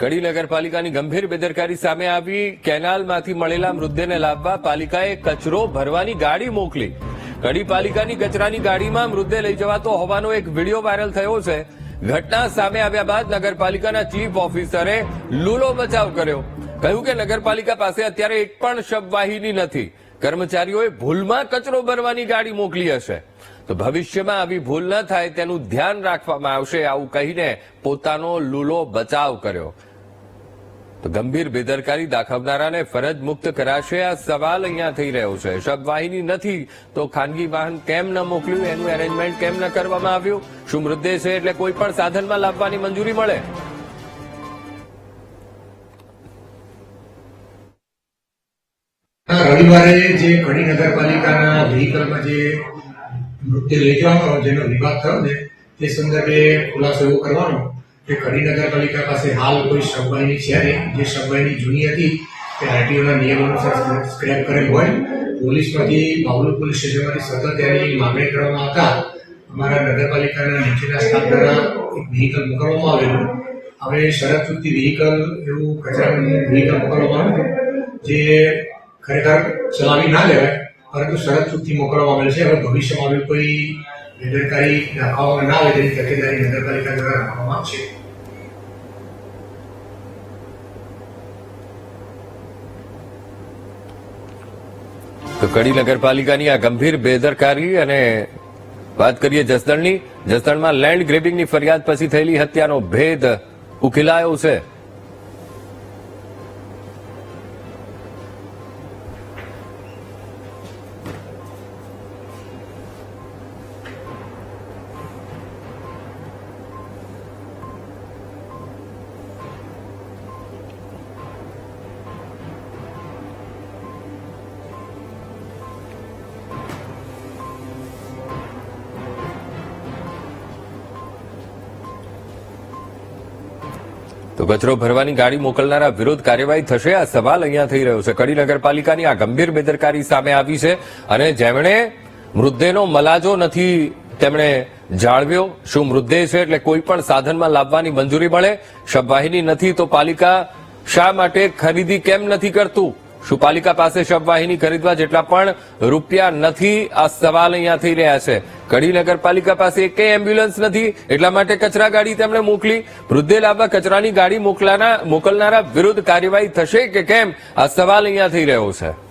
કડી નગરપાલિકાની ગંભીર બેદરકારી સામે આવી, કેનાલમાંથી મળેલા મૃતદેહને લાવવા પાલિકાએ કચરો ભરવાની ગાડી મોકલી. કડી પાલિકાની કચરાની ગાડીમાં મૃતદેહ લઈ જવાતો હોવાનો એક વીડિયો વાયરલ થયો છે. ઘટના સામે આવ્યા બાદ નગરપાલિકાના ચીફ ઓફિસરે લૂલો બચાવ કર્યો. કહ્યું કે નગરપાલિકા પાસે અત્યારે એક પણ શબવાહિની નથી. કર્મચારીઓએ ભૂલમાં કચરો ભરવાની ગાડી મોકલી હશે. તો ભવિષ્યમાં આવી ભૂલ ન થાય તેનું ધ્યાન રાખવામાં આવશે આવું કહીને પોતાનો લૂલો બચાવ કર્યો. તો ગંભીર બેદરકારી દાખવનારાને ફરજ મુક્ત કરાશે આ સવાલ અહીંયા થઈ રહ્યો છે. શબવાહિની નથી તો ખાનગી વાહન કેમ ન મોકલ્યું? એનું એરેન્જમેન્ટ કેમ ન કરવામાં આવ્યું? શું મૃતદેહ છે એટલે કોઈ પણ સાધનમાં લાવવાની મંજૂરી મળે? રવિવારે જે કડી નગરપાલિકાના વ્હીકલમાં જે મૃત્યુ લઈ જવાનો જેનો વિવાદ થયો ને તે સંદર્ભે ખુલાસો એવો કરવાનો કે કડી નગરપાલિકા પાસે હાલ કોઈ શબવાહિની છે નહીં. જે શબવાહિની જૂની હતી, તે આરટીઓના નિયમ અનુસાર સ્ક્રેપ કરેલ હોય. પોલીસમાંથી બાવલુ પોલીસ સ્ટેશનમાંથી સતત એની માગણી કરવામાં હતા અમારા નગરપાલિકાના નીચેના સ્ટાફ દ્વારા એક વ્હીકલ મોકલવામાં આવેલું. હવે શરત ચૂકતી વ્હીકલ એવું કચરાનું વ્હીકલ મોકલવામાં આવ્યું જે ખરેખર ચલાવી ના લેવાય, પરંતુ શરત ચૂકતી મોકલવામાં આવેલ છે. હવે ભવિષ્યમાં આવી કોઈ બેદરકારી રાખવામાં ના આવે તેની તકેદારી નગરપાલિકા દ્વારા રાખવામાં આવશે તો કડી નગરપાલિકાની આ ગંભીર બેદરકારી અને વાત કરીએ જસદણની, જસદણમાં લેન્ડ ગ્રેબિંગની ફરિયાદ પછી થયેલી હત્યાનો ભેદ ઉકેલાયો છે. તો કચરો ભરવાની ગાડી મોકલનારા વિરોધ કાર્યવાહી થશે? આ સવાલ અહીંયા થઈ રહ્યો છે. કડી નગરપાલિકાની આ ગંભીર બેદરકારી સામે આવી છે અને જેમણે મૃતદેહનો મલાજો નથી તેમણે જાળવ્યો. શું મૃતદેહ છે એટલે કોઈ પણ સાધનમાં લાવવાની મંજૂરી મળે? શબવાહિની નથી તો પાલિકા શા માટે ખરીદી કેમ નથી કરતું? શું પાલિકા પાસે શબવાહિની ખરીદવા જેટલા પણ રૂપિયા નથી, આ સવાલ અહીંયા થઈ રહ્યા છે. કડી નગરપાલિકા પાસે એક એમ્બ્યુલન્સ નથી, એટલા માટે કચરા ગાડી તેમણે મોકલી. વૃદ્ધે લાવવા કચરાની ગાડી મોકલાના મોકલનારા વિરુદ્ધ કાર્યવાહી થશે કે કેમ? આ સવાલ અહીંયા થઈ રહ્યો છે.